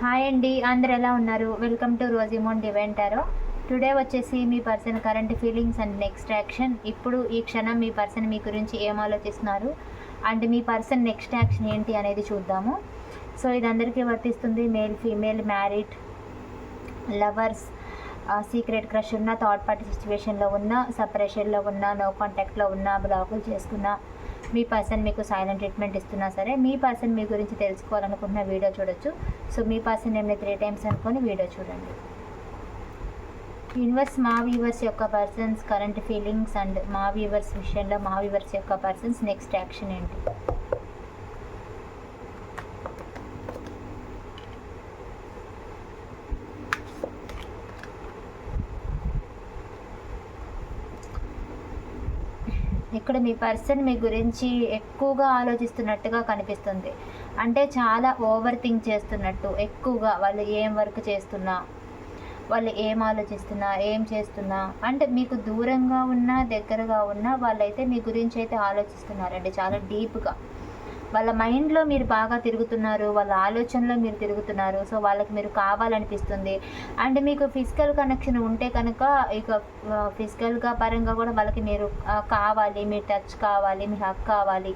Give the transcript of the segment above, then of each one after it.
Hi అండి అందరు ఎలా ఉన్నారు? వెల్కమ్ టు రోజిమోన్ డివెంటారో టుడే వచ్చేసి మీ person current feelings and next action ఇప్పుడు ఈ క్షణం మీ పర్సన్ మీ గురించి ఏం ఆలోచిస్తున్నారు? అండ్ మీ పర్సన్ నెక్స్ట్ యాక్షన్ ఏంటి అనేది చూద్దాము. సో ఇది అందరికీ వర్తిస్తుంది. Male female married lovers secret crush ఉన్న థర్డ్ పార్టీ సిచ్యువేషన్లో ఉన్న సపరేషన్లో ఉన్న నో కాంటాక్ట్లో ఉన్న బ్లాకులు చేసుకున్న మీ పర్సన్ మీకు సైలెంట్ ట్రీట్మెంట్ ఇస్తున్నా సరే మీ పర్సన్ మీ గురించి తెలుసుకోవాలనుకుంటున్న వీడియో చూడొచ్చు. సో మీ పర్సన్ నేమ్ని త్రీ టైమ్స్ అనుకొని వీడియో చూడండి. యూనివర్స్ మా వ్యూవర్స్ యొక్క పర్సన్స్ కరెంట్ ఫీలింగ్స్ అండ్ మా వ్యూవర్స్ విషయంలో మా వ్యూవర్స్ యొక్క పర్సన్స్ నెక్స్ట్ యాక్షన్ ఏంటి? ఇక్కడ మీ పర్సన్ మీ గురించి ఎక్కువగా ఆలోచిస్తున్నట్టుగా కనిపిస్తుంది. అంటే చాలా ఓవర్ థింక్ చేస్తున్నట్టు ఎక్కువగా వాళ్ళు ఏం వర్క్ చేస్తున్నా వాళ్ళు ఏం ఆలోచిస్తున్నా ఏం చేస్తున్నా. అంటే మీకు దూరంగా ఉన్నా దగ్గరగా ఉన్నా వాళ్ళైతే మీ గురించి అయితే ఆలోచిస్తున్నారండి చాలా డీప్గా. వాళ్ళ మైండ్లో మీరు బాగా తిరుగుతున్నారు వాళ్ళ ఆలోచనలో మీరు తిరుగుతున్నారు సో వాళ్ళకి మీరు కావాలనిపిస్తుంది. అండ్ మీకు ఫిజికల్ కనెక్షన్ ఉంటే కనుక ఇక ఫిజికల్గా పరంగా కూడా వాళ్ళకి మీరు కావాలి మీ టచ్ కావాలి మీ హక్ కావాలి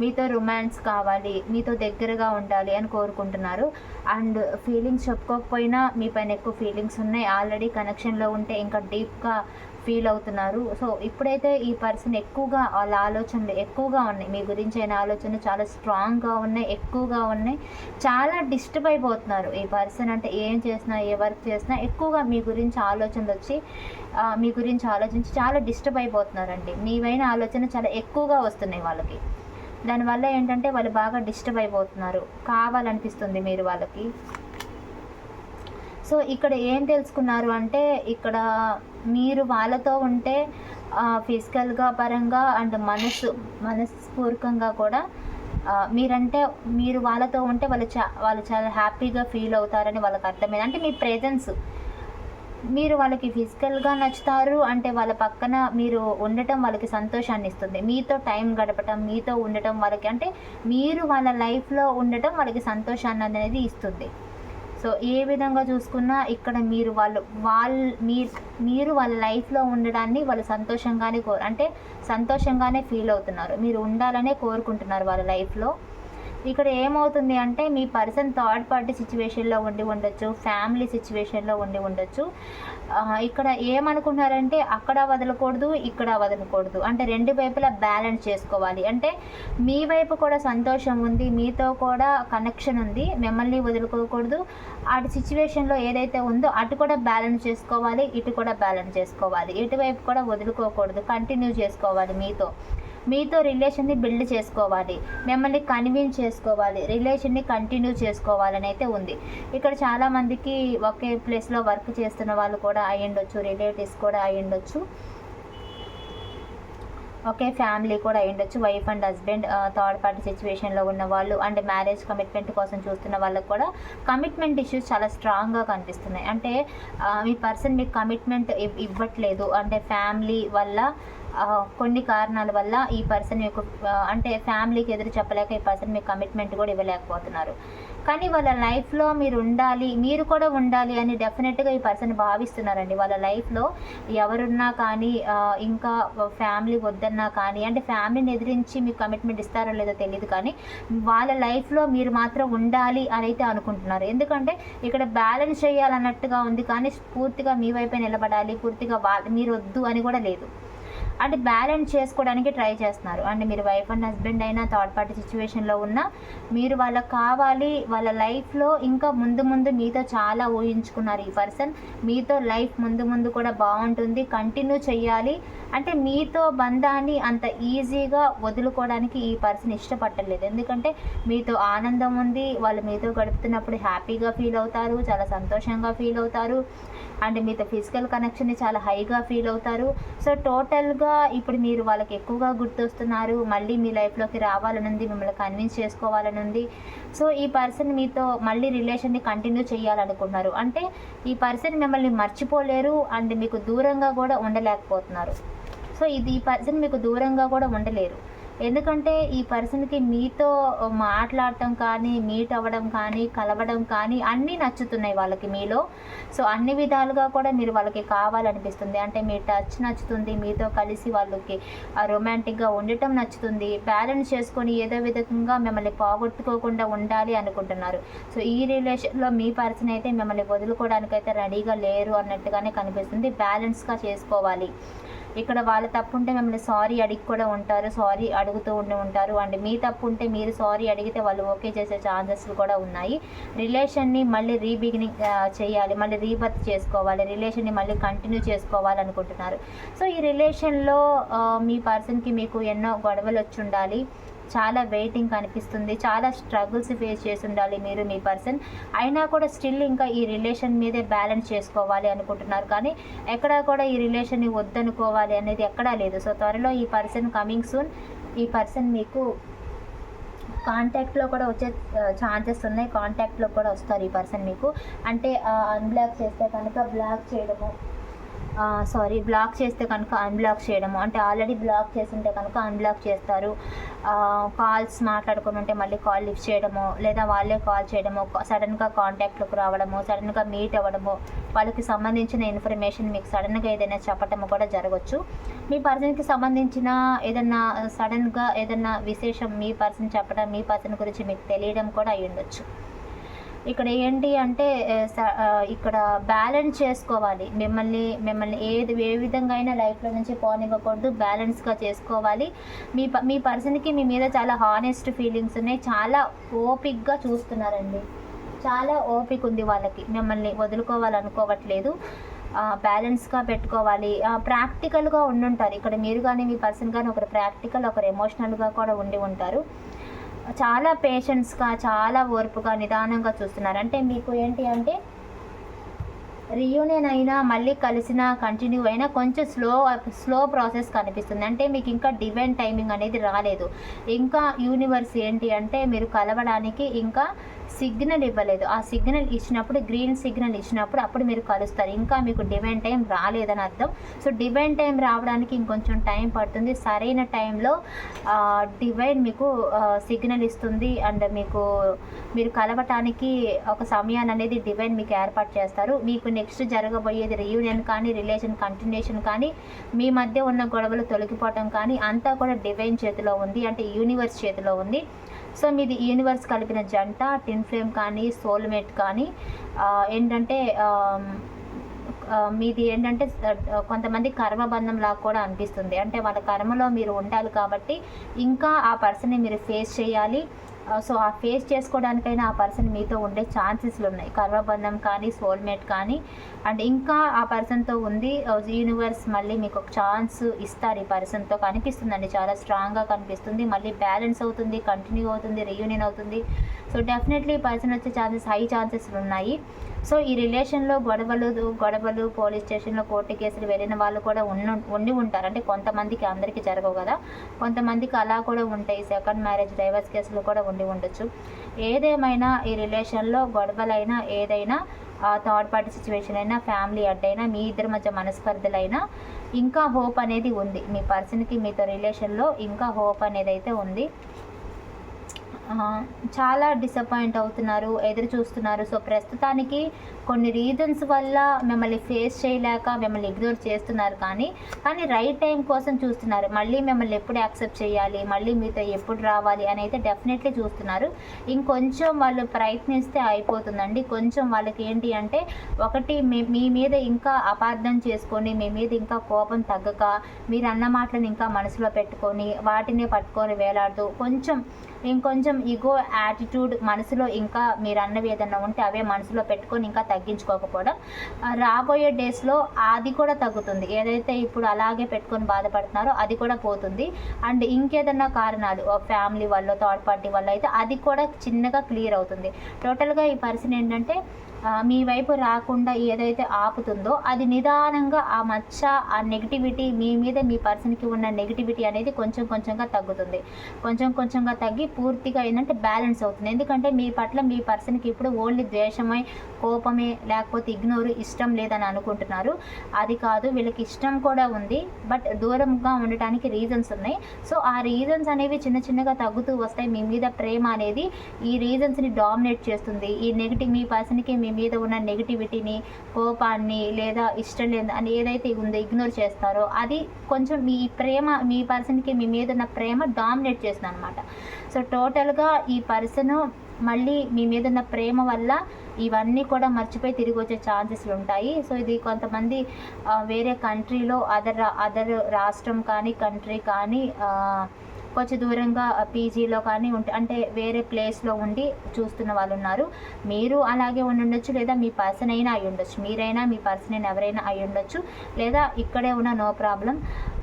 మీతో రొమాన్స్ కావాలి మీతో దగ్గరగా ఉండాలి అని కోరుకుంటున్నారు. అండ్ ఫీలింగ్స్ చెప్పుకోకపోయినా మీ పైన ఎక్కువ ఫీలింగ్స్ ఉన్నాయి. ఆల్రెడీ కనెక్షన్లో ఉంటే ఇంకా డీప్గా ఫీల్ అవుతున్నారు. సో ఇప్పుడైతే ఈ పర్సన్ ఎక్కువగా వాళ్ళ ఆలోచనలు ఎక్కువగా ఉన్నాయి. మీ గురించి అయిన ఆలోచనలు చాలా స్ట్రాంగ్గా ఉన్నాయి ఎక్కువగా ఉన్నాయి. చాలా డిస్టర్బ్ అయిపోతున్నారు. ఈ పర్సన్ అంటే ఏం చేసినా ఏ వర్క్ చేసినా ఎక్కువగా మీ గురించి ఆలోచనలు వచ్చి మీ గురించి ఆలోచించి చాలా డిస్టర్బ్ అయిపోతున్నారండి. మీవైన ఆలోచన చాలా ఎక్కువగా వస్తున్నాయి వాళ్ళకి. దానివల్ల ఏంటంటే వాళ్ళు బాగా డిస్టర్బ్ అయిపోతున్నారు. కావాలనిపిస్తుంది మీరు వాళ్ళకి. సో ఇక్కడ ఏం తెలుసుకున్నారు అంటే ఇక్కడ మీరు వాళ్ళతో ఉంటే ఫిజికల్గా పరంగా అండ్ మనసు మనస్పూర్వకంగా కూడా మీరంటే మీరు వాళ్ళతో ఉంటే వాళ్ళు చా వాళ్ళు చాలా హ్యాపీగా ఫీల్ అవుతారని వాళ్ళకి అర్థమైంది. అంటే మీ ప్రెజెన్స్ మీరు వాళ్ళకి ఫిజికల్గా నచ్చుతారు అంటే వాళ్ళ పక్కన మీరు ఉండటం వాళ్ళకి సంతోషాన్ని ఇస్తుంది. మీతో టైం గడపటం మీతో ఉండటం వాళ్ళకి అంటే మీరు వాళ్ళ లైఫ్లో ఉండటం వాళ్ళకి సంతోషాన్ని అనేది ఇస్తుంది. సో ఏ విధంగా చూసుకున్నా ఇక్కడ మీరు వాళ్ళు వాళ్ళ మీరు మీరు వాళ్ళ లైఫ్లో ఉండడాన్ని వాళ్ళు సంతోషంగానే కోరు అంటే సంతోషంగానే ఫీల్ అవుతున్నారు. మీరు ఉండాలనే కోరుకుంటున్నారు వాళ్ళ లైఫ్లో. ఇక్కడ ఏమవుతుంది అంటే మీ పర్సన్ థర్డ్ పార్టీ సిచ్యువేషన్లో ఉండి ఉండొచ్చు ఫ్యామిలీ సిచ్యువేషన్లో ఉండి ఉండొచ్చు. ఇక్కడ ఏమనుకుంటున్నారంటే అక్కడ వదలకూడదు ఇక్కడ వదలకూడదు. అంటే రెండు వైపులా బ్యాలెన్స్ చేసుకోవాలి. అంటే మీ వైపు కూడా సంతోషం ఉంది మీతో కూడా కనెక్షన్ ఉంది మిమ్మల్ని వదులుకోకూడదు. అటు సిచ్యువేషన్లో ఏదైతే ఉందో అటు కూడా బ్యాలెన్స్ చేసుకోవాలి ఇటు కూడా బ్యాలెన్స్ చేసుకోవాలి. ఇటువైపు కూడా వదులుకోకూడదు కంటిన్యూ చేసుకోవాలి మీతో. మీతో రిలేషన్ని బిల్డ్ చేసుకోవాలి మిమ్మల్ని కన్విన్స్ చేసుకోవాలి రిలేషన్ని కంటిన్యూ చేసుకోవాలని అయితే ఉంది. ఇక్కడ చాలామందికి ఒకే ప్లేస్లో వర్క్ చేస్తున్న వాళ్ళు కూడా అయ్యుండొచ్చు రిలేటివ్స్ కూడా అయ్యుండొచ్చు ఒకే ఫ్యామిలీ కూడా అయ్యుండొచ్చు wife and husband third party సిచ్యువేషన్లో ఉన్న వాళ్ళు అండ్ మ్యారేజ్ కమిట్మెంట్ కోసం చూస్తున్న వాళ్ళకు కూడా కమిట్మెంట్ ఇష్యూస్ చాలా స్ట్రాంగ్గా కనిపిస్తున్నాయి. అంటే మీ పర్సన్ మీకు కమిట్మెంట్ ఇవ్వట్లేదు. అంటే ఫ్యామిలీ వల్ల కొన్ని కారణాల వల్ల ఈ పర్సన్ యొక్క అంటే ఫ్యామిలీకి ఎదురు చెప్పలేక ఈ పర్సన్ మీకు కమిట్మెంట్ కూడా ఇవ్వలేకపోతున్నారు. కానీ వాళ్ళ లైఫ్లో మీరు ఉండాలి మీరు కూడా ఉండాలి అని డెఫినెట్గా ఈ పర్సన్ భావిస్తున్నారండి. వాళ్ళ లైఫ్లో ఎవరున్నా కానీ ఇంకా ఫ్యామిలీ వద్దన్నా కానీ అంటే ఫ్యామిలీని ఎదిరించి మీకు కమిట్మెంట్ ఇస్తారో లేదో తెలియదు కానీ వాళ్ళ లైఫ్లో మీరు మాత్రం ఉండాలి అని అయితే అనుకుంటున్నారు. ఎందుకంటే ఇక్కడ బ్యాలెన్స్ చేయాలన్నట్టుగా ఉంది కానీ పూర్తిగా మీ వైపే నిలబడాలి పూర్తిగా వాళ్ళ మీరు వద్దు అని కూడా లేదు. అంటే బ్యాలెన్స్ చేసుకోవడానికి ట్రై చేస్తున్నారు. అంటే మీరు వైఫ్ అండ్ హస్బెండ్ అయినా థర్డ్ పార్టీ సిచ్యువేషన్లో ఉన్నా మీరు వాళ్ళకి కావాలి వాళ్ళ లైఫ్లో ఇంకా ముందు ముందు మీతో చాలా ఊహించుకున్నారు ఈ పర్సన్ మీతో లైఫ్ ముందు ముందు కూడా బాగుంటుంది కంటిన్యూ చేయాలి. అంటే మీతో బంధాన్ని అంత ఈజీగా వదులుకోవడానికి ఈ పర్సన్ ఇష్టపడలేదు ఎందుకంటే మీతో ఆనందం ఉంది వాళ్ళు మీతో గడుపుతున్నప్పుడు హ్యాపీగా ఫీల్ అవుతారు చాలా సంతోషంగా ఫీల్ అవుతారు. అండ్ మీతో ఫిజికల్ కనెక్షన్ని చాలా హైగా ఫీల్ అవుతారు. సో టోటల్గా ఇప్పుడు మీరు వాళ్ళకి ఎక్కువగా గుర్తొస్తున్నారు. మళ్ళీ మీ లైఫ్లోకి రావాలని ఉంది మిమ్మల్ని కన్విన్స్ చేసుకోవాలని ఉంది సో ఈ పర్సన్ మీతో మళ్ళీ రిలేషన్ని కంటిన్యూ చేయాలనుకున్నారు. అంటే ఈ పర్సన్ మిమ్మల్ని మర్చిపోలేరు అండ్ మీకు దూరంగా కూడా ఉండలేకపోతున్నారు. సో ఇది ఈ పర్సన్ మీకు దూరంగా కూడా ఉండలేరు. ఎందుకంటే ఈ పర్సన్కి మీతో మాట్లాడటం కానీ మీట్ అవ్వడం కానీ కలవడం కానీ అన్నీ నచ్చుతున్నాయి వాళ్ళకి మీలో. సో అన్ని విధాలుగా కూడా మీరు వాళ్ళకి కావాలనిపిస్తుంది. అంటే మీ టచ్ నచ్చుతుంది మీతో కలిసి వాళ్ళకి రొమాంటిక్గా ఉండటం నచ్చుతుంది. బ్యాలెన్స్ చేసుకొని ఏదో విధంగా మిమ్మల్ని పోగొట్టుకోకుండా ఉండాలి అనుకుంటున్నారు. సో ఈ రిలేషన్లో మీ పర్సన్ అయితే మిమ్మల్ని వదులుకోవడానికైతే రెడీగా లేరు అన్నట్టుగానే కనిపిస్తుంది. బ్యాలెన్స్గా చేసుకోవాలి. ఇక్కడ వాళ్ళ తప్పు ఉంటే మిమ్మల్ని సారీ అడిగి కూడా ఉంటారు సారీ అడుగుతూ ఉండి ఉంటారు. అండ్ మీ తప్పు ఉంటే మీరు సారీ అడిగితే వాళ్ళు ఓకే చేసే ఛాన్సెస్ కూడా ఉన్నాయి. రిలేషన్ని మళ్ళీ రీబిగినింగ్ చేయాలి మళ్ళీ రీబర్త్ చేసుకోవాలి రిలేషన్ని మళ్ళీ కంటిన్యూ చేసుకోవాలి అనుకుంటున్నారు సో ఈ రిలేషన్లో మీ పర్సన్కి మీకు ఎన్నో గొడవలు వచ్చి ఉండాలి. చాలా వెయిటింగ్ కనిపిస్తుంది చాలా స్ట్రగుల్స్ ఫేస్ చేసి ఉండాలి మీరు మీ పర్సన్ అయినా కూడా స్టిల్ ఇంకా ఈ రిలేషన్ మీదే బ్యాలెన్స్ చేసుకోవాలి అనుకుంటున్నారు. కానీ ఎక్కడా కూడా ఈ రిలేషన్ని వద్దనుకోవాలి అనేది ఎక్కడా లేదు. సో త్వరలో ఈ పర్సన్ కమింగ్ సూన్ ఈ పర్సన్ మీకు కాంటాక్ట్లో కూడా వచ్చే ఛాన్సెస్ ఉన్నాయి. కాంటాక్ట్లో కూడా వస్తారు ఈ పర్సన్ మీకు. అంటే అన్బ్లాక్ చేస్తే కనుక బ్లాక్ చేయడము సారీ బ్లాక్ చేస్తే కనుక అన్బ్లాక్ చేయడము. అంటే ఆల్రెడీ బ్లాక్ చేస్తుంటే కనుక అన్బ్లాక్ చేస్తారు. కాల్స్ మాట్లాడుకుని ఉంటే మళ్ళీ కాల్ లిఫ్ట్ చేయడము లేదా వాళ్ళే కాల్ చేయడము సడన్గా కాంటాక్ట్లోకి రావడము సడన్గా మీట్ అవ్వడము వాళ్ళకి సంబంధించిన ఇన్ఫర్మేషన్ మీకు సడన్గా ఏదైనా చెప్పటము కూడా జరగవచ్చు మీ పర్సన్కి సంబంధించిన ఏదన్నా సడన్గా ఏదన్నా విశేషం మీ పర్సన్ చెప్పడం మీ పర్సన్ గురించి మీకు తెలియడం కూడా అయ్యి ఉండొచ్చు ఇక్కడ ఏంటి అంటే ఇక్కడ బ్యాలెన్స్ చేసుకోవాలి. మిమ్మల్ని మిమ్మల్ని ఏది ఏ విధంగా అయినా లైఫ్లో నుంచి పోనివ్వకూడదు బ్యాలెన్స్గా చేసుకోవాలి. మీ మీ పర్సన్కి మీ మీద చాలా హానెస్ట్ ఫీలింగ్స్ ఉన్నాయి. చాలా ఓపిక్గా చూస్తున్నారండి. చాలా ఓపిక ఉంది వాళ్ళకి. మిమ్మల్ని వదులుకోవాలనుకోవట్లేదు. బ్యాలెన్స్గా పెట్టుకోవాలి. ప్రాక్టికల్గా ఉండుంటారు. ఇక్కడ మీరు కానీ మీ పర్సన్ కానీ ఒకరు ప్రాక్టికల్ ఒకరు ఎమోషనల్గా కూడా ఉండి ఉంటారు. చాలా పేషెన్స్గా చాలా ఓర్పుగా నిదానంగా చూస్తున్నారు. అంటే మీకు ఏంటి అంటే రియూనియన్ అయినా మళ్ళీ కలిసిన కంటిన్యూ అయినా కొంచెం స్లో స్లో ప్రాసెస్ కనిపిస్తుంది. అంటే మీకు ఇంకా డివైన్ టైమింగ్ అనేది రాలేదు. ఇంకా యూనివర్స్ ఏంటి అంటే మీరు కలవడానికి ఇంకా సిగ్నల్ ఇవ్వలేదు. ఆ సిగ్నల్ ఇచ్చినప్పుడు గ్రీన్ సిగ్నల్ ఇచ్చినప్పుడు అప్పుడు మీరు కలుస్తారు. ఇంకా మీకు డివైన్ టైం రాలేదని అర్థం. సో డివైన్ టైం రావడానికి ఇంకొంచెం టైం పడుతుంది. సరైన టైంలో డివైన్ మీకు సిగ్నల్ ఇస్తుంది. అండ్ మీకు మీరు కలవటానికి ఒక సమయాన్ని అనేది డివైన్ మీకు ఏర్పాటు చేస్తారు. మీకు నెక్స్ట్ జరగబోయేది రీయూనియన్ కానీ రిలేషన్ కంటిన్యూషన్ కానీ మీ మధ్య ఉన్న గొడవలు తొలగిపోవటం కానీ అంతా కూడా డివైన్ చేతిలో ఉంది. అంటే యూనివర్స్ చేతిలో ఉంది. సో మీది యూనివర్స్ కలిపిన జంట టిన్ ఫ్లేమ్ కానీ సోల్మేట్ కానీ ఏంటంటే మీది ఏంటంటే కొంతమంది కర్మబంధం లాగా కూడా అనిపిస్తుంది. అంటే వాళ్ళ కర్మలో మీరు ఉండాలి కాబట్టి ఇంకా ఆ పర్సన్ని మీరు ఫేస్ చేయాలి. సో ఆ ఫేస్ చేసుకోవడానికైనా ఆ పర్సన్ మీతో ఉండే ఛాన్సెస్లు ఉన్నాయి. కర్మబంధం కానీ సోల్మేట్ కానీ అండ్ ఇంకా ఆ పర్సన్తో ఉంది. యూనివర్స్ మళ్ళీ మీకు ఒక ఛాన్స్ ఇస్తారు ఈ పర్సన్తో కనిపిస్తుందండి చాలా స్ట్రాంగ్గా కనిపిస్తుంది. మళ్ళీ బ్యాలెన్స్ అవుతుంది కంటిన్యూ అవుతుంది రీయూనియన్ అవుతుంది. సో డెఫినెట్లీ పర్సన్ వచ్చే ఛాన్సెస్ హై ఛాన్సెస్ ఉన్నాయి. సో ఈ రిలేషన్లో గొడవలు గొడవలు పోలీస్ స్టేషన్లో కోర్టు కేసులు వెళ్ళిన వాళ్ళు కూడా ఉన్న ఉండి ఉంటారు. అంటే కొంతమందికి అందరికీ జరగవు కదా. కొంతమందికి అలా కూడా ఉంటాయి. సెకండ్ మ్యారేజ్ డైవర్స్ కేసులు కూడా ఉండి ఉండొచ్చు. ఏదేమైనా ఈ రిలేషన్లో గొడవలైనా ఏదైనా థర్డ్ పార్టీ సిచ్యువేషన్ అయినా ఫ్యామిలీ అడ్డైనా మీ ఇద్దరి మధ్య మనస్పర్ధలైనా ఇంకా హోప్ అనేది ఉంది. మీ పర్సన్కి మీతో రిలేషన్లో ఇంకా హోప్ అనేది అయితే ఉంది. చాలా డిసప్పాయింట్ అవుతున్నారు ఎదురు చూస్తున్నారు. సో ప్రస్తుతానికి కొన్ని రీజన్స్ వల్ల మిమ్మల్ని ఫేస్ చేయలేక మిమ్మల్ని ఇగ్నోర్ చేస్తున్నారు కానీ కానీ రైట్ టైం కోసం చూస్తున్నారు. మళ్ళీ మిమ్మల్ని ఎప్పుడు యాక్సెప్ట్ చేయాలి? మళ్ళీ మీతో ఎప్పుడు రావాలి? అని అయితే డెఫినెట్లీ చూస్తున్నారు. ఇంకొంచెం వాళ్ళు ప్రయత్నిస్తే అయిపోతుందండి. కొంచెం వాళ్ళకి ఏంటి అంటే ఒకటి మీ మీద ఇంకా అపార్థం చేసుకొని మీ మీద ఇంకా కోపం తగ్గక మీరు అన్న మాటలను ఇంకా మనసులో పెట్టుకొని వాటిని పట్టుకొని వేలాడుతూ కొంచెం ఇంకొంచెం ఈగో యాటిట్యూడ్ మనసులో ఇంకా మీరు అన్నవి ఏదన్నా ఉంటే అవే మనసులో పెట్టుకొని ఇంకా తగ్గించుకోకపోవడం. రాబోయే డేస్లో అది కూడా తగ్గుతుంది. ఏదైతే ఇప్పుడు అలాగే పెట్టుకొని బాధపడుతున్నారో అది కూడా పోతుంది. అండ్ ఇంకేదన్నా కారణాలు ఫ్యామిలీ వల్ల థర్డ్ పార్టీ వల్ల అయితే అది కూడా చిన్నగా క్లియర్ అవుతుంది. టోటల్గా ఈ పర్సన్ ఏంటంటే మీ వైపు రాకుండా ఏదైతే ఆపుతుందో అది నిదానంగా ఆ మచ్చ ఆ నెగిటివిటీ మీ మీద మీ పర్సన్కి ఉన్న నెగిటివిటీ అనేది కొంచెం కొంచెంగా తగ్గుతుంది. కొంచెం కొంచెంగా తగ్గి పూర్తిగా ఏంటంటే బ్యాలెన్స్ అవుతుంది. ఎందుకంటే మీ పట్ల మీ పర్సన్కి ఇప్పుడు ఓన్లీ ద్వేషమై కోపమే లేకపోతే ఇగ్నోర్ ఇష్టం లేదని అనుకుంటున్నారు. అది కాదు వీళ్ళకి ఇష్టం కూడా ఉంది బట్ దూరంగా ఉండటానికి రీజన్స్ ఉన్నాయి. సో ఆ రీజన్స్ అనేవి చిన్న చిన్నగా తగ్గుతూ వస్తాయి. మీ మీద ప్రేమ అనేది ఈ రీజన్స్ని డామినేట్ చేస్తుంది. ఈ నెగిటివ్ మీ పర్సన్కి మీ మీ మీద ఉన్న నెగిటివిటీని కోపాన్ని లేదా ఇష్టం లేదు అని ఏదైతే ఉందో ఇగ్నోర్ చేస్తారో అది కొంచెం మీ ప్రేమ మీ పర్సన్కి మీ మీద ఉన్న ప్రేమ డామినేట్ చేస్తుంది అనమాట సో టోటల్గా ఈ పర్సన్ మళ్ళీ మీ మీద ఉన్న ప్రేమ వల్ల ఇవన్నీ కూడా మర్చిపోయి తిరిగి వచ్చే ఛాన్సెస్ ఉంటాయి. సో ఇది కొంతమంది వేరే కంట్రీలో అదర్ అదర్ రాష్ట్రం కానీ కంట్రీ కానీ కొంచెం దూరంగా పీజీలో కానీ ఉంటే అంటే వేరే ప్లేస్లో ఉండి చూస్తున్న వాళ్ళు ఉన్నారు మీరు అలాగే ఉండి ఉండొచ్చు లేదా మీ పర్సన్ అయినా అయి ఉండొచ్చు మీరైనా మీ పర్సన్ అయినా ఎవరైనా అయి ఉండొచ్చు లేదా ఇక్కడే ఉన్న నో ప్రాబ్లం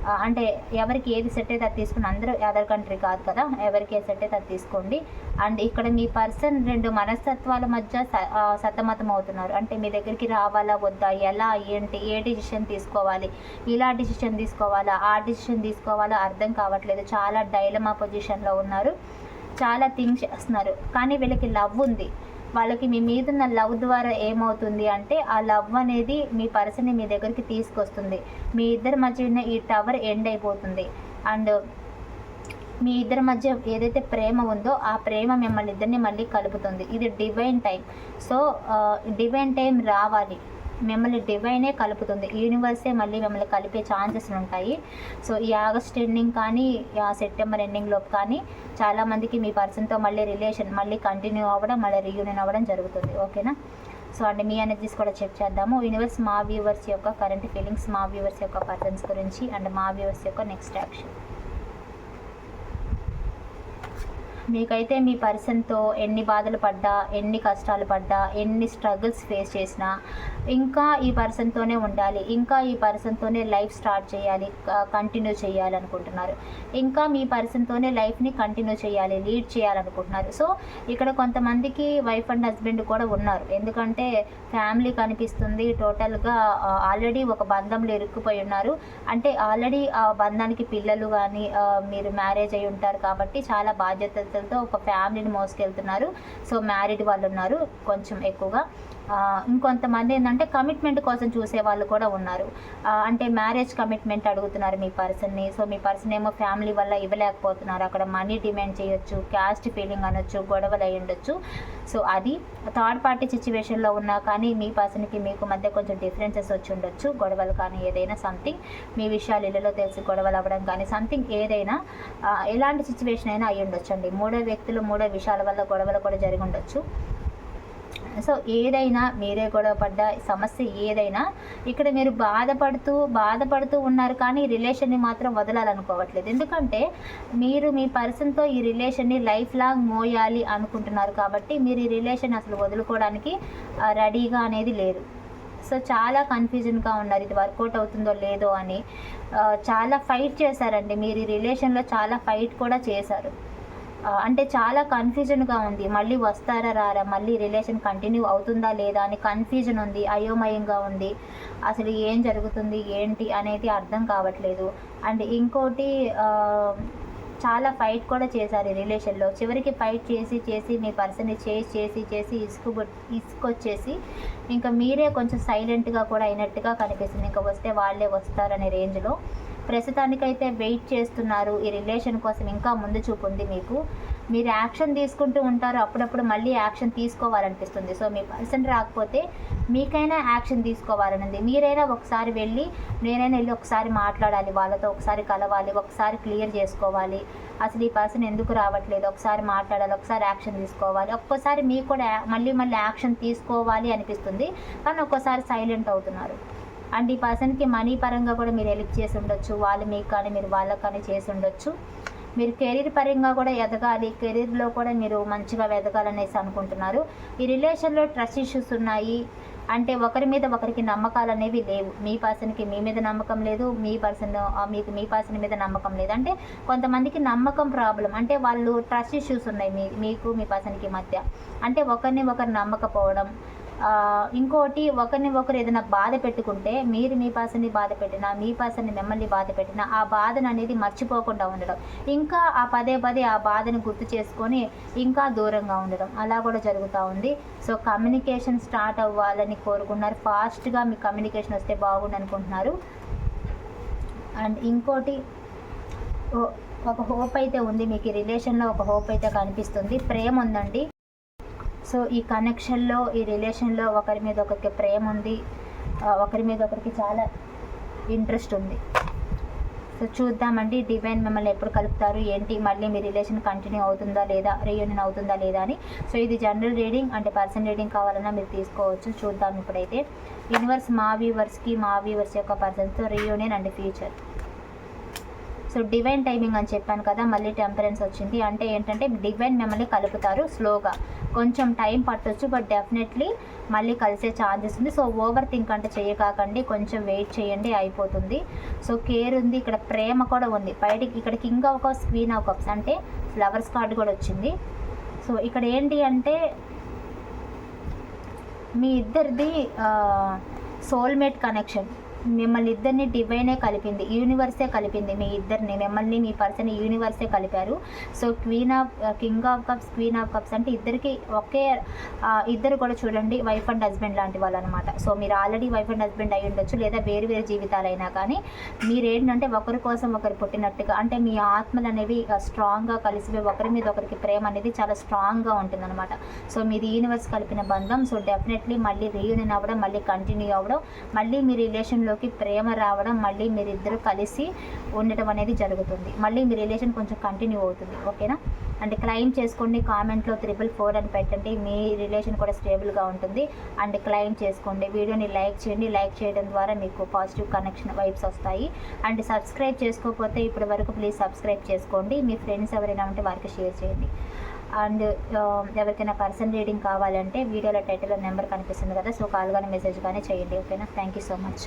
అంటే ఎవరికి ఏది సెట్ అయితే అది తీసుకుని అందరూ అదర్ కంట్రీ కాదు కదా ఎవరికి ఏది సెట్ అయితే అది తీసుకోండి. అండ్ ఇక్కడ మీ పర్సన్ రెండు మనస్తత్వాల మధ్య స- సతమతం అవుతున్నారు. అంటే మీ దగ్గరికి రావాలా వద్దా ఎలా ఏంటి ఏ డిసిషన్ తీసుకోవాలి ఇలా డిసిషన్ తీసుకోవాలా ఆ డిసిషన్ తీసుకోవాలా అర్థం కావట్లేదు. చాలా డైలమా పొజిషన్లో ఉన్నారు. చాలా థింక్ చేస్తున్నారు. కానీ వీళ్ళకి లవ్ ఉంది. వాళ్ళకి మీ మీద ఉన్న లవ్ ద్వారా ఏమవుతుంది అంటే ఆ లవ్ అనేది మీ పర్సన్ని మీ దగ్గరికి తీసుకొస్తుంది. మీ ఇద్దరి మధ్య ఉన్న ఈ టవర్ ఎండ్ అయిపోతుంది. అండ్ మీ ఇద్దరి మధ్య ఏదైతే ప్రేమ ఉందో ఆ ప్రేమ మిమ్మల్ని ఇద్దరిని మళ్ళీ కలుపుతుంది. ఇది divine time. So divine time రావాలి. మిమ్మల్ని డివైనే కలుపుతుంది. యూనివర్సే మళ్ళీ మిమ్మల్ని కలిపే ఛాన్సెస్ ఉంటాయి. సో ఈ ఆగస్ట్ ఎండింగ్ కానీ ఆ సెప్టెంబర్ ఎండింగ్లోపు కానీ చాలామందికి మీ పర్సన్తో మళ్ళీ రిలేషన్ మళ్ళీ కంటిన్యూ అవ్వడం మళ్ళీ రీయూనియన్ అవ్వడం జరుగుతుంది. ఓకేనా సో అండ్ మీ ఎనర్జీస్ కూడా చెక్ చేద్దాము. యూనివర్స్ మా వ్యూవర్స్ యొక్క కరెంట్ ఫీలింగ్స్ మా వ్యూవర్స్ యొక్క పర్సన్స్ గురించి అండ్ మా వ్యూవర్స్ యొక్క నెక్స్ట్ యాక్షన్ మీకైతే మీ పర్సన్తో ఎన్ని బాధలు పడ్డా ఎన్ని కష్టాలు పడ్డా ఎన్ని స్ట్రగుల్స్ ఫేస్ చేసినా ఇంకా ఈ పర్సన్తోనే ఉండాలి. ఇంకా ఈ పర్సన్తోనే లైఫ్ స్టార్ట్ చేయాలి కంటిన్యూ చేయాలనుకుంటున్నారు. ఇంకా మీ పర్సన్తోనే లైఫ్ని కంటిన్యూ చేయాలి లీడ్ చేయాలనుకుంటున్నారు. సో ఇక్కడ కొంతమందికి వైఫ్ అండ్ హస్బెండ్ కూడా ఉన్నారు. ఎందుకంటే ఫ్యామిలీ కనిపిస్తుంది. టోటల్గా ఆల్రెడీ ఒక బంధంలో ఇరుక్కుపోయి ఉన్నారు. అంటే ఆల్రెడీ ఆ బంధానికి పిల్లలు కానీ మీరు మ్యారేజ్ అయి ఉంటారు కాబట్టి చాలా బాధ్యతలతో ఒక ఫ్యామిలీని మోసుకెళ్తున్నారు. సో మ్యారీడ్ వాళ్ళు ఉన్నారు కొంచెం ఎక్కువగా. ఇంకొంతమంది ఏంటంటే కమిట్మెంట్ కోసం చూసే వాళ్ళు కూడా ఉన్నారు. అంటే మ్యారేజ్ కమిట్మెంట్ అడుగుతున్నారు మీ పర్సన్ని సో మీ పర్సన్ ఏమో ఫ్యామిలీ వల్ల ఇవ్వలేకపోతున్నారు. అక్కడ మనీ డిమాండ్ చేయొచ్చు క్యాస్ట్ ఫీలింగ్ అనొచ్చు గొడవలు అయి ఉండొచ్చు. సో అది థర్డ్ పార్టీ సిచ్యువేషన్లో ఉన్నా కానీ మీ పర్సన్కి మీకు మధ్య కొంచెం డిఫరెన్సెస్ వచ్చి ఉండొచ్చు. గొడవలు కానీ ఏదైనా సంథింగ్ మీ విషయాలు ఇళ్ళలో తెలిసి గొడవలు అవ్వడం కానీ సంథింగ్ ఏదైనా ఎలాంటి సిచ్యువేషన్ అయినా అయ్యి ఉండొచ్చు అండి మూడో వ్యక్తులు మూడో విషయాల వల్ల గొడవలు కూడా జరిగి ఉండొచ్చు. సో ఏదైనా మీరే గొడవ పడ్డ సమస్య ఏదైనా ఇక్కడ మీరు బాధపడుతూ బాధపడుతూ ఉన్నారు కానీ రిలేషన్ని మాత్రం వదలాలనుకోవట్లేదు. ఎందుకంటే మీరు మీ పర్సన్తో ఈ రిలేషన్ని లైఫ్ లాంగ్ మోయాలి అనుకుంటున్నారు కాబట్టి మీరు ఈ రిలేషన్ అసలు వదులుకోవడానికి రెడీగా అనేది లేరు సో చాలా కన్ఫ్యూజన్గా ఉన్నారు. ఇది వర్కౌట్ అవుతుందో లేదో అని చాలా ఫైట్ చేశారండి. మీరు ఈ రిలేషన్లో చాలా ఫైట్ కూడా చేశారు. అంటే చాలా కన్ఫ్యూజన్గా ఉంది. మళ్ళీ వస్తారా రారా? మళ్ళీ రిలేషన్ కంటిన్యూ అవుతుందా లేదా అని కన్ఫ్యూజన్ ఉంది అయోమయంగా ఉంది. అసలు ఏం జరుగుతుంది ఏంటి అనేది అర్థం కావట్లేదు. అండ్ ఇంకోటి చాలా ఫైట్ కూడా చేశారు ఈ రిలేషన్లో చివరికి ఫైట్ చేసి చేసి మీ పర్సన్ని చేసి చేసి చేసి ఇసుకు ఇసుకొచ్చేసి ఇంకా మీరే కొంచెం సైలెంట్గా కూడా అయినట్టుగా కనిపిస్తుంది. ఇంకా వస్తే వాళ్ళే వస్తారనే రేంజ్లో ప్రస్తుతానికైతే వెయిట్ చేస్తున్నారు. ఈ రిలేషన్ కోసం ఇంకా ముందు చూపు ఉంది మీకు. మీరు యాక్షన్ తీసుకుంటూ ఉంటారు. అప్పుడప్పుడు మళ్ళీ యాక్షన్ తీసుకోవాలనిపిస్తుంది. సో మీ పర్సన్ రాకపోతే మీకైనా యాక్షన్ తీసుకోవాలనుంది. మీరైనా ఒకసారి వెళ్ళి నేనైనా వెళ్ళి ఒకసారి మాట్లాడాలి. వాళ్ళతో ఒకసారి కలవాలి. ఒకసారి క్లియర్ చేసుకోవాలి. అసలు ఈ పర్సన్ ఎందుకు రావట్లేదు? ఒకసారి మాట్లాడాలి. ఒకసారి యాక్షన్ తీసుకోవాలి. ఒక్కోసారి మీకు కూడా మళ్ళీ మళ్ళీ యాక్షన్ తీసుకోవాలి అనిపిస్తుంది. కానీ ఒక్కోసారి సైలెంట్ అవుతున్నారు. అండ్ ఈ పర్సన్కి మనీ పరంగా కూడా మీరు హెల్ప్ చేసి ఉండొచ్చు వాళ్ళు మీకు కానీ మీరు వాళ్ళకి కానీ చేసి ఉండొచ్చు మీరు కెరీర్ పరంగా కూడా ఎదగాలి. కెరీర్లో కూడా మీరు మంచిగా ఎదగాలనేసి అనుకుంటున్నారు. ఈ రిలేషన్లో ట్రస్ట్ ఇష్యూస్ ఉన్నాయి. అంటే ఒకరి మీద ఒకరికి నమ్మకాలు అనేవి లేవు. మీ పర్సన్కి మీ మీద నమ్మకం లేదు. మీ పర్సన్ మీకు మీ పర్సన్ మీద నమ్మకం లేదు. అంటే కొంతమందికి నమ్మకం ప్రాబ్లం అంటే వాళ్ళు ట్రస్ట్ ఇష్యూస్ ఉన్నాయి మీ మీకు మీ పర్సన్కి మధ్య. అంటే ఒకరిని ఒకరు నమ్మకపోవడం ఇంకోటి ఒకరిని ఒకరు ఏదైనా బాధ పెట్టుకుంటే మీరు మీ పర్సన్ని బాధ పెట్టినా మీ పర్సన్ని మిమ్మల్ని బాధ పెట్టినా ఆ బాధను అనేది మర్చిపోకుండా ఉండడం. ఇంకా ఆ పదే పదే ఆ బాధను గుర్తు చేసుకొని ఇంకా దూరంగా ఉండడం. అలా కూడా జరుగుతూ ఉంది. సో కమ్యూనికేషన్ స్టార్ట్ అవ్వాలని కోరుకున్నారు. ఫాస్ట్గా మీ కమ్యూనికేషన్ వస్తే బాగుండు అనుకుంటున్నారు. అండ్ ఇంకోటి ఒక హోప్ అయితే ఉంది. మీకు ఈ రిలేషన్లో ఒక హోప్ అయితే కనిపిస్తుంది. ప్రేమ ఉందండి. సో ఈ కనెక్షన్లో ఈ రిలేషన్లో ఒకరి మీద ఒకరికి ప్రేమ ఉంది. ఒకరి మీద ఒకరికి చాలా ఇంట్రెస్ట్ ఉంది. సో చూద్దామండి డివైన్ మిమ్మల్ని ఎప్పుడు కలుపుతారు? ఏంటి? మళ్ళీ మీ రిలేషన్ కంటిన్యూ అవుతుందా లేదా? రీయూనియన్ అవుతుందా లేదా అని. సో ఇది జనరల్ రీడింగ్ అంటే పర్సన్ రీడింగ్ కావాలన్నా మీరు తీసుకోవచ్చు. చూద్దాం ఇప్పుడైతే. యూనివర్స్ మా వ్యూవర్స్కి మా వ్యూవర్స్ యొక్క పర్సన్స్తో reunion and future so divine timing అని చెప్పాను కదా మళ్ళీ టెంపరెన్స్ వచ్చింది. అంటే ఏంటంటే డివైన్ మిమ్మల్ని కలుపుతారు స్లోగా కొంచెం టైం పట్టొచ్చు బట్ డెఫినెట్లీ మళ్ళీ కలిసే ఛాన్సెస్ ఉంది. సో ఓవర్ థింక్ అంటే చేయకాకండి కొంచెం వెయిట్ చేయండి అయిపోతుంది. సో కేర్ ఉంది ఇక్కడ ప్రేమ కూడా ఉంది. బయటికి ఇక్కడ king of cups queen of cups అంటే ఫ్లవర్స్ కార్డ్ కూడా వచ్చింది. సో ఇక్కడ ఏంటి అంటే మీ ఇద్దరిది సోల్మేట్ కనెక్షన్ మిమ్మల్ని ఇద్దరిని డివైనే కలిపింది యూనివర్సే కలిపింది. మీ ఇద్దరిని మిమ్మల్ని మీ పర్సన్ యూనివర్సే కలిపారు. So queen of king of cups queen of cups అంటే ఇద్దరికి ఒకే ఇద్దరు కూడా చూడండి వైఫ్ అండ్ హస్బెండ్ లాంటి వాళ్ళు అనమాట సో మీరు ఆల్రెడీ వైఫ్ అండ్ హస్బెండ్ అయి ఉండొచ్చు లేదా వేరు వేరు జీవితాలైనా కానీ. మీరు ఏంటంటే ఒకరి కోసం ఒకరు పుట్టినట్టుగా అంటే మీ ఆత్మలు అనేవి uh, స్ట్రాంగ్గా కలిసిపోయి ఒకరి మీద ఒకరికి ప్రేమ అనేది చాలా స్ట్రాంగ్గా ఉంటుందన్నమాట. సో మీది యూనివర్స్ కలిపిన బంధం. సో డెఫినెట్లీ మళ్ళీ రీయూనియన్ అవ్వడం మళ్ళీ కంటిన్యూ అవ్వడం మళ్ళీ మీ రిలేషన్లోకి ప్రేమ రావడం మళ్ళీ మీరిద్దరూ కలిసి ఉండటం అనేది జరుగుతుంది. మళ్ళీ మీ రిలేషన్ కొంచెం కంటిన్యూ అవుతుంది. ఓకేనా? అంటే క్లైమ్ చేసుకోండి కామెంట్లో త్రిపుల్ ఫోర్ అని పెట్టండి. మీ రిలేషన్ కూడా స్టేబుల్గా ఉంటుంది. అండ్ క్లైమ్ చేసుకోండి. వీడియోని లైక్ చేయండి. లైక్ చేయడం ద్వారా మీకు పాజిటివ్ కనెక్షన్ వైబ్స్ వస్తాయి. అండ్ సబ్స్క్రైబ్ చేసుకోకపోతే ఇప్పటి వరకు ప్లీజ్ సబ్స్క్రైబ్ చేసుకోండి. మీ ఫ్రెండ్స్ ఎవరైనా ఉంటే వారికి షేర్ చేయండి. అండ్ ఎవరికైనా పర్సన్ రీడింగ్ కావాలంటే వీడియోలో టైటిల్లో నెంబర్ కనిపిస్తుంది కదా సో కాల్ కానీ మెసేజ్ కానీ చేయండి. ఓకేనా? Thank you so much.